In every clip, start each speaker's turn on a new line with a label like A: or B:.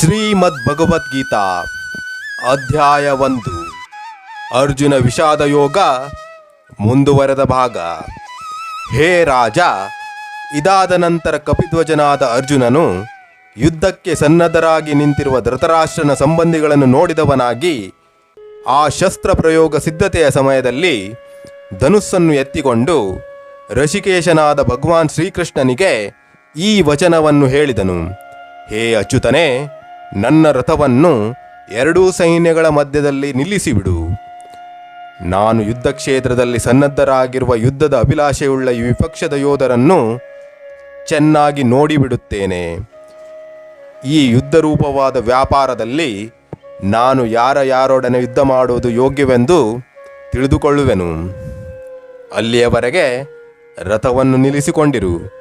A: ಶ್ರೀಮದ್ ಭಗವದ್ಗೀತಾ ಅಧ್ಯಾಯ ಒಂದು. ಅರ್ಜುನ ವಿಷಾದ ಯೋಗ ಮುಂದುವರೆದ ಭಾಗ. ಹೇ ರಾಜ, ಇದಾದ ನಂತರ ಕಪಿಧ್ವಜನಾದ ಅರ್ಜುನನು ಯುದ್ಧಕ್ಕೆ ಸನ್ನದ್ಧರಾಗಿ ನಿಂತಿರುವ ಧೃತರಾಷ್ಟ್ರನ ಸಂಬಂಧಿಗಳನ್ನು ನೋಡಿದವನಾಗಿ ಆ ಶಸ್ತ್ರ ಪ್ರಯೋಗ ಸಿದ್ಧತೆಯ ಸಮಯದಲ್ಲಿ ಧನುಸ್ಸನ್ನು ಎತ್ತಿಕೊಂಡು ಋಷಿಕೇಶನಾದ ಭಗವಾನ್ ಶ್ರೀಕೃಷ್ಣನಿಗೆ ಈ ವಚನವನ್ನು ಹೇಳಿದನು. ಹೇ ಅಚ್ಯುತನೇ ನನ್ನ ರಥವನ್ನು ಎರಡೂ ಸೈನ್ಯಗಳ ಮಧ್ಯದಲ್ಲಿ ನಿಲ್ಲಿಸಿಬಿಡು. ನಾನು ಯುದ್ಧ ಕ್ಷೇತ್ರದಲ್ಲಿ ಸನ್ನದ್ಧರಾಗಿರುವ ಯುದ್ಧದ ಅಭಿಲಾಷೆಯುಳ್ಳ ಈ ವಿಪಕ್ಷದ ಯೋಧರನ್ನು ಚೆನ್ನಾಗಿ ನೋಡಿಬಿಡುತ್ತೇನೆ. ಈ ಯುದ್ಧರೂಪವಾದ ವ್ಯಾಪಾರದಲ್ಲಿ ನಾನು ಯಾರ ಯಾರೊಡನೆ ಯುದ್ಧ ಮಾಡುವುದು ಯೋಗ್ಯವೆಂದು ತಿಳಿದುಕೊಳ್ಳುವೆನು. ಅಲ್ಲಿಯವರೆಗೆ ರಥವನ್ನು ನಿಲ್ಲಿಸಿಕೊಂಡಿರು.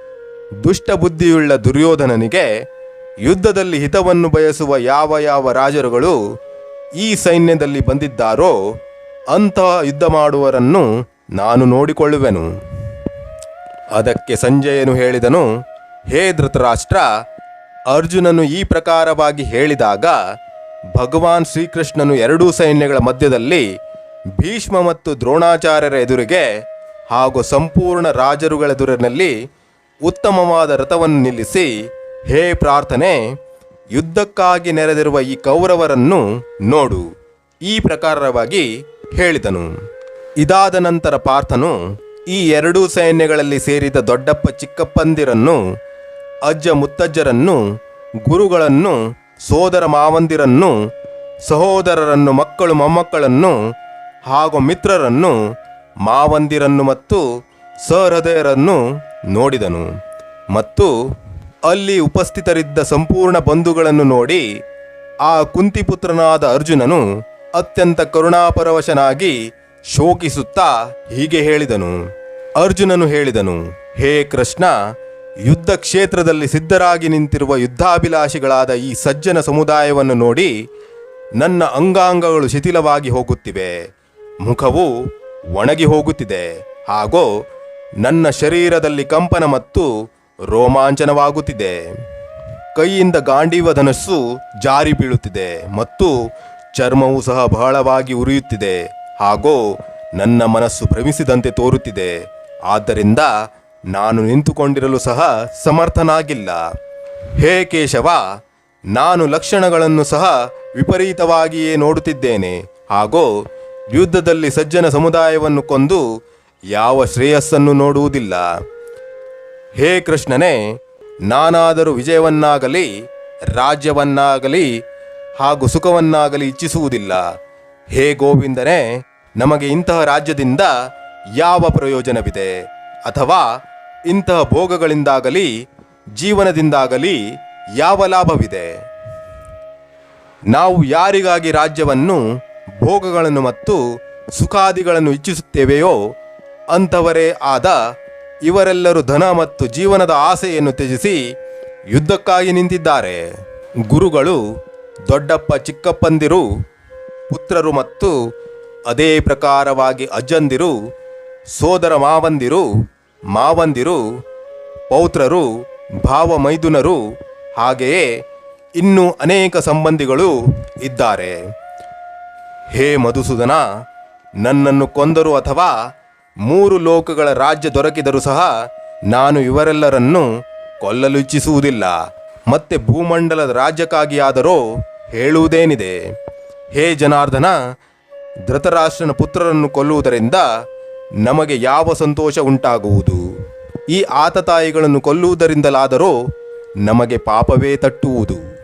A: ದುಷ್ಟ ಬುದ್ಧಿಯುಳ್ಳ ದುರ್ಯೋಧನನಿಗೆ ಯುದ್ಧದಲ್ಲಿ ಹಿತವನ್ನು ಬಯಸುವ ಯಾವ ಯಾವ ರಾಜರುಗಳು ಈ ಸೈನ್ಯದಲ್ಲಿ ಬಂದಿದ್ದಾರೋ ಅಂತಹ ಯುದ್ಧ ಮಾಡುವರನ್ನು ನಾನು ನೋಡಿಕೊಳ್ಳುವೆನು. ಅದಕ್ಕೆ ಸಂಜಯನು ಹೇಳಿದನು, ಹೇ ಧೃತರಾಷ್ಟ್ರ, ಅರ್ಜುನನು ಈ ಪ್ರಕಾರವಾಗಿ ಹೇಳಿದಾಗ ಭಗವಾನ್ ಶ್ರೀಕೃಷ್ಣನು ಎರಡೂ ಸೈನ್ಯಗಳ ಮಧ್ಯದಲ್ಲಿ ಭೀಷ್ಮ ಮತ್ತು ದ್ರೋಣಾಚಾರ್ಯರ ಎದುರಿಗೆ ಹಾಗೂ ಸಂಪೂರ್ಣ ರಾಜರುಗಳೆದುರಿನಲ್ಲಿ ಉತ್ತಮವಾದ ರಥವನ್ನು ನಿಲ್ಲಿಸಿ ಹೇ ಪ್ರಾರ್ಥನೆ, ಯುದ್ಧಕ್ಕಾಗಿ ನೆರೆದಿರುವ ಈ ಕೌರವರನ್ನು ನೋಡು. ಈ ಪ್ರಕಾರವಾಗಿ ಹೇಳಿದನು. ಇದಾದ ನಂತರ ಪಾರ್ಥನು ಈ ಎರಡೂ ಸೈನ್ಯಗಳಲ್ಲಿ ಸೇರಿದ ದೊಡ್ಡಪ್ಪ ಚಿಕ್ಕಪ್ಪಂದಿರನ್ನು, ಅಜ್ಜ ಮುತ್ತಜ್ಜರನ್ನು, ಗುರುಗಳನ್ನು, ಸೋದರ ಮಾವಂದಿರನ್ನು, ಸಹೋದರರನ್ನು, ಮಕ್ಕಳು ಮೊಮ್ಮಕ್ಕಳನ್ನು, ಹಾಗೂ ಮಿತ್ರರನ್ನು, ಮಾವಂದಿರನ್ನು ಮತ್ತು ಸಹೃದಯರನ್ನು ನೋಡಿದನು. ಮತ್ತು ಅಲ್ಲಿ ಉಪಸ್ಥಿತರಿದ್ದ ಸಂಪೂರ್ಣ ಬಂಧುಗಳನ್ನು ನೋಡಿ ಆ ಕುಂತಿಪುತ್ರನಾದ ಅರ್ಜುನನು ಅತ್ಯಂತ ಕರುಣಾಪರವಶನಾಗಿ ಶೋಕಿಸುತ್ತಾ ಹೀಗೆ ಹೇಳಿದನು. ಅರ್ಜುನನು ಹೇಳಿದನು, ಹೇ ಕೃಷ್ಣ ಯುದ್ಧ ಕ್ಷೇತ್ರದಲ್ಲಿ ಸಿದ್ಧರಾಗಿ ನಿಂತಿರುವ ಯುದ್ಧಾಭಿಲಾಷಿಗಳಾದ ಈ ಸಜ್ಜನ ಸಮುದಾಯವನ್ನು ನೋಡಿ ನನ್ನ ಅಂಗಾಂಗಗಳು ಶಿಥಿಲವಾಗಿ ಹೋಗುತ್ತಿವೆ. ಮುಖವು ಒಣಗಿ ಹೋಗುತ್ತಿದೆ. ಹಾಗೂ, ನನ್ನ ಶರೀರದಲ್ಲಿ ಕಂಪನ ಮತ್ತು ರೋಮಾಂಚನವಾಗುತ್ತಿದೆ. ಕೈಯಿಂದ ಗಾಂಡೀವ ಧನಸ್ಸು ಜಾರಿ ಬೀಳುತ್ತಿದೆ ಮತ್ತು ಚರ್ಮವು ಸಹ ಬಹಳವಾಗಿ ಉರಿಯುತ್ತಿದೆ. ಹಾಗೂ ನನ್ನ ಮನಸ್ಸು ಭ್ರಮಿಸಿದಂತೆ ತೋರುತ್ತಿದೆ. ಆದ್ದರಿಂದ ನಾನು ನಿಂತುಕೊಂಡಿರಲು ಸಹ ಸಮರ್ಥನಾಗಿಲ್ಲ. ಹೇ ಕೇಶವ, ನಾನು ಲಕ್ಷಣಗಳನ್ನು ಸಹ ವಿಪರೀತವಾಗಿಯೇ ನೋಡುತ್ತಿದ್ದೇನೆ. ಹಾಗೂ ಯುದ್ಧದಲ್ಲಿ ಸಜ್ಜನ ಸಮುದಾಯವನ್ನು ಕೊಂದು ಯಾವ ಶ್ರೇಯಸ್ಸನ್ನು ನೋಡುವುದಿಲ್ಲ. ಹೇ ಕೃಷ್ಣನೇ, ನಾನಾದರೂ ವಿಜಯವನ್ನಾಗಲಿ, ರಾಜ್ಯವನ್ನಾಗಲಿ ಹಾಗೂ ಸುಖವನ್ನಾಗಲಿ ಇಚ್ಛಿಸುವುದಿಲ್ಲ. ಹೇ ಗೋವಿಂದನೇ, ನಮಗೆ ಇಂತಹ ರಾಜ್ಯದಿಂದ ಯಾವ ಪ್ರಯೋಜನವಿದೆ? ಅಥವಾ ಇಂತಹ ಭೋಗಗಳಿಂದಾಗಲಿ, ಜೀವನದಿಂದಾಗಲಿ ಯಾವ ಲಾಭವಿದೆ? ನಾವು ಯಾರಿಗಾಗಿ ರಾಜ್ಯವನ್ನು, ಭೋಗಗಳನ್ನು ಮತ್ತು ಸುಖಾದಿಗಳನ್ನು ಇಚ್ಛಿಸುತ್ತೇವೆಯೋ, ಅಂಥವರೇ ಆದ ಇವರೆಲ್ಲರೂ ಧನ ಮತ್ತು ಜೀವನದ ಆಸೆಯನ್ನು ತ್ಯಜಿಸಿ ಯುದ್ಧಕ್ಕಾಗಿ ನಿಂತಿದ್ದಾರೆ. ಗುರುಗಳು, ದೊಡ್ಡಪ್ಪ, ಚಿಕ್ಕಪ್ಪಂದಿರು, ಪುತ್ರರು ಮತ್ತು ಅದೇ ಪ್ರಕಾರವಾಗಿ ಅಜ್ಜಂದಿರು, ಸೋದರ ಮಾವಂದಿರು ಮಾವಂದಿರು, ಪೌತ್ರರು, ಭಾವ ಮೈದುನರು, ಹಾಗೆಯೇ ಇನ್ನೂ ಅನೇಕ ಸಂಬಂಧಿಗಳು ಇದ್ದಾರೆ. ಹೇ ಮಧುಸೂದನ, ನನ್ನನ್ನು ಕೊಂದರು ಅಥವಾ ಮೂರು ಲೋಕಗಳ ರಾಜ್ಯ ದೊರಕಿದರೂ ಸಹ ನಾನು ಇವರೆಲ್ಲರನ್ನು ಕೊಲ್ಲಲು ಇಚ್ಛಿಸುವುದಿಲ್ಲ ಮತ್ತೆ ಭೂಮಂಡಲದ ರಾಜ್ಯಕ್ಕಾಗಿಯಾದರೂ ಹೇಳುವುದೇನಿದೆ? ಹೇ ಜನಾರ್ದನ, ಧೃತರಾಷ್ಟ್ರನ ಪುತ್ರರನ್ನು ಕೊಲ್ಲುವುದರಿಂದ ನಮಗೆ ಯಾವ ಸಂತೋಷ ಉಂಟಾಗುವುದು? ಈ ಆತತಾಯಿಗಳನ್ನು ಕೊಲ್ಲುವುದರಿಂದಲಾದರೂ ನಮಗೆ ಪಾಪವೇ ತಟ್ಟುವುದು.